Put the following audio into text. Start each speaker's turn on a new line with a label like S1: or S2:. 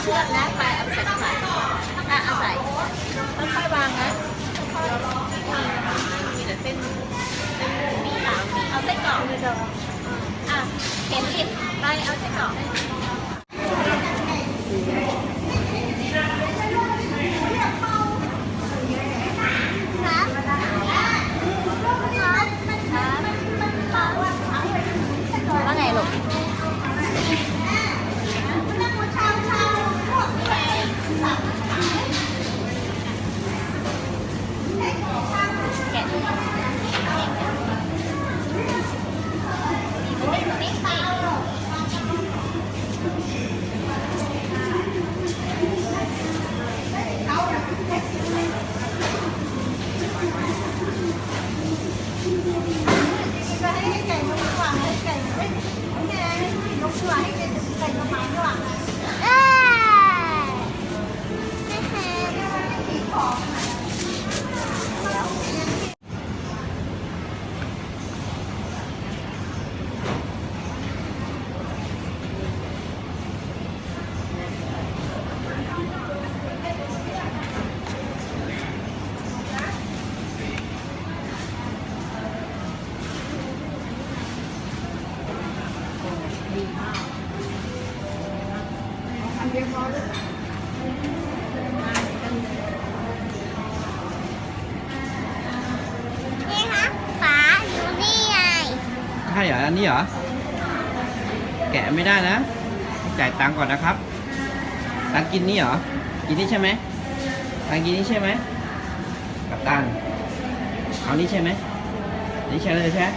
S1: เชือกนะไปเอาไปใส่ถุงอะเอาใส่ค่อยๆวางนะมีแต่เส้นเส้นมีขาวมีเอาเส้นกรอกอะเข็นผิดไปเอาเส้นกรอก นี่คะป๋าอยู่นี่ไง
S2: ใช่เหรออันนี้เหรอ แกะไม่ได้นะ จ่ายตังค์ก่อนนะครับ ตังค์กินนี่เหรอ กินนี่ใช่ไหมตังค์กินนี่ใช่ไหมกับตันเอานี่ใช่ไหมนี่ใช่เลยใช่ไหม